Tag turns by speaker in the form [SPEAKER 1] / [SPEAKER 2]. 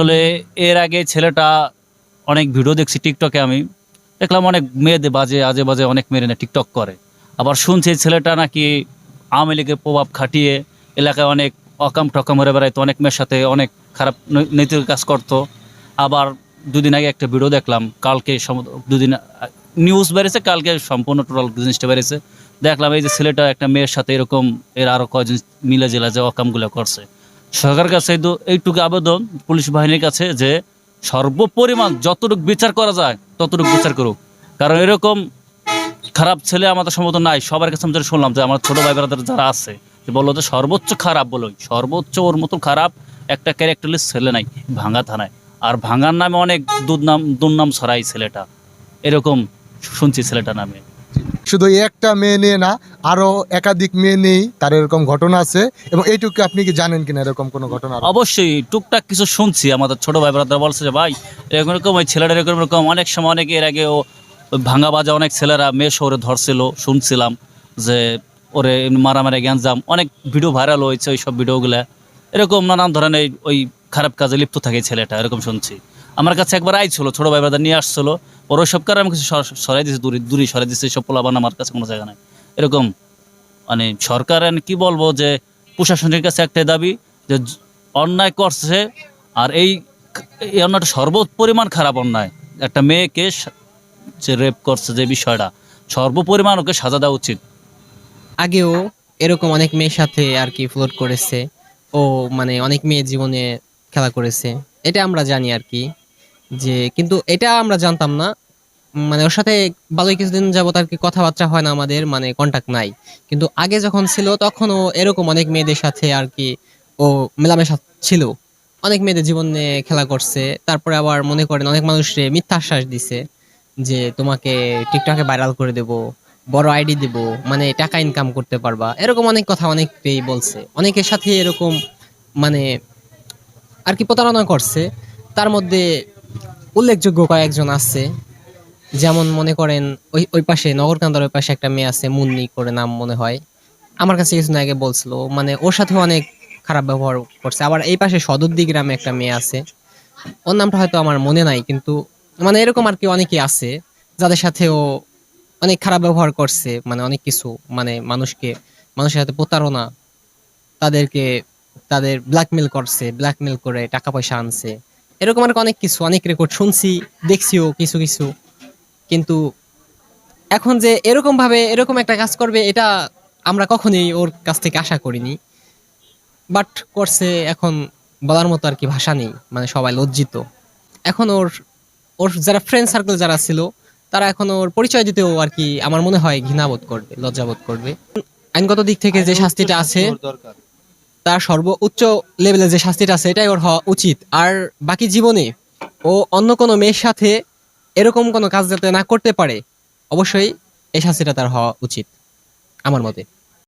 [SPEAKER 1] আসলে এর আগে ছেলেটা অনেক ভিডিও দেখছি টিকটকে আমি। দেখলাম অনেক মেয়েদের বাজে, আজে বাজে অনেক মেয়ে না টিকটক করে। আবার শুনছি ছেলেটা নাকি আওয়ামী লীগের প্রভাব খাটিয়ে এলাকায় অনেক অকাম টকাম হয়ে বেড়াইতো, অনেক মেয়ের সাথে অনেক খারাপ নৈতিক কাজ করতো। আবার দুদিন আগে একটা ভিডিও দেখলাম, কালকে দুদিন নিউজ বেড়েছে, কালকে সম্পূর্ণ টোটাল জিনিসটা বেড়েছে। দেখলাম এই যে ছেলেটা একটা মেয়ের সাথে এরকম, এর আরও কয়জন মিলে জেলা যে অকামগুলো করছে। সরকারের কাছে এই এইটুকু আবেদন পুলিশ বাহিনীর কাছে যে সর্বপরিমাণ যতটুকু বিচার করা যায়, ততটুকু বিচার করুক। কারণ এরকম খারাপ ছেলে আমাদের সম্ভবত নাই, সবার কাছে আমি শুনলাম যে আমার ছোট ভাই ব্রাদার যারা আছে, যে বলল যে সর্বোচ্চ খারাপ বলো সর্বোচ্চ ওর মতো খারাপ একটা ক্যারেক্টারলেস ছেলে নাই, ভাঙা থানায়। আর ভাঙার নামে অনেক দুর্নাম দুর্নাম ছড়াই ছেলেটা। এরকম শুনছি ছেলেটা নামে।
[SPEAKER 2] শুধু একটা মেয়ে নিয়ে না, আরও একাধিক মেয়ে নেই তার এরকম ঘটনা আছে। এবং এইটুকু আপনি কি জানেন কিনা এরকম কোনো ঘটনা?
[SPEAKER 1] অবশ্যই, টুকটাক কিছু শুনছি আমাদের ছোট ভাই ব্রাদার বলছে যে, ভাই, এরকম এরকম, ওই ছেলেটা এরকম এরকম। অনেক সময় অনেকে এর আগে ও ভাঙা বাজা অনেক ছেলেরা মেয়ে শহরে ধরছিল, শুনছিলাম যে ওরে মারামারি গ্যাঞ্জাম। অনেক ভিডিও ভাইরাল হয়েছে ওই সব ভিডিওগুলা এরকম নানান ধরনের ওই খারাপ কাজে লিপ্ত থাকে ছেলেটা, এরকম শুনছি। আমার কাছে একবার আইছিল, ছোট ভাই ব্রাদার নিয়ে আসছিল। ওর ওই সব কারণে আমি কিছু সরাই দিয়েছি দূরে দূরে সরাই দিয়েছি সব পোলাবান আমার কাছে কোনো জায়গা নাই। এরকম মানে সরকার কি বলব যে প্রশাসনের কাছে একটাই দাবি যে অন্যায় করছে আর এই এই অন্যায়টা সর্বপরিমাণ খারাপ অন্যায়। একটা মেয়েকে যে রেপ করছে যে বিষয়টা, সর্বপরিমাণ ওকে সাজা দেওয়া উচিত।
[SPEAKER 3] আগেও এরকম অনেক মেয়ের সাথে আর কি ফ্লোট করেছে ও মানে অনেক মেয়ের জীবনে খেলা করেছে, এটা আমরা জানি আর কি। যে, কিন্তু এটা আমরা জানতাম না। মানে ওর সাথে ভালোই কিছুদিন যাবত আর কি কথাবার্তা হয় না আমাদের মানে কন্টাক্ট নাই। কিন্তু আগে যখন ছিল তখন ও এরকম অনেক মেয়েদের সাথে আর কি ও মেলামেশা ছিল। অনেক মেয়েদের জীবনে খেলা করছে। তারপরে আবার মনে করেন অনেক মানুষকে মিথ্যা আশ্বাস দিছে যে, তোমাকে টিকটকে ভাইরাল করে দেব, বড় আইডি দেব মানে টাকা ইনকাম করতে পারবা। এরকম অনেক কথা অনেক পেয়ে বলছে। অনেকের সাথে এরকম মানে আর কি প্রতারণা করছে। তার মধ্যে উল্লেখযোগ্য কয়েকজন আছে। যেমন মনে করেন ওই ওই পাশে, নগরকান্দার ওই পাশে একটা মেয়ে আছে, মুন্নি করে নাম মনে হয়। আমার কাছে কিছুদিন আগে বলছিল মানে ওর সাথে অনেক খারাপ ব্যবহার করছে। আবার এই পাশে সদরদি গ্রামে একটা মেয়ে আছে। ওর নামটা হয়তো আমার মনে নাই, কিন্তু মানে এরকম আর কি অনেকেই আছে, যাদের সাথে ও অনেক খারাপ ব্যবহার করছে মানে অনেক কিছু মানে মানুষকে, মানুষের সাথে প্রতারণা, তাদেরকে, তাদের ব্ল্যাকমেল করছে ব্ল্যাকমেল করে টাকা পয়সা আনছে। এরকম আর অনেক কিছু অনেক রেকর্ড শুনছি দেখছিও কিছু কিছু। কিন্তু এখন যে এরকম ভাবে এরকম একটা কাজ করবে এটা আমরা কখনোই ওর কাছ থেকে আশা করিনি। বাট করছে এখন বলার মতো আর কি ভাষা নেই মানে সবাই লজ্জিত। এখন ওর ওর যারা ফ্রেন্ড সার্কেল যারা ছিল তারা এখন ওর পরিচয় দিতেও আর কি আমার মনে হয় ঘৃণাবোধ করবে লজ্জাবোধ করবে। আইনগত দিক থেকে যে শাস্তিটা আছে তার সর্বোচ্চ লেভেলে যে শাস্তিটা আছে, এটাই ওর হওয়া উচিত। আর বাকি জীবনে ও অন্য কোনো মেয়ের সাথে এরকম কোনো কাজ যাতে না করতে পারে, অবশ্যই এই শাস্তিটা তার হওয়া উচিত, আমার মতে।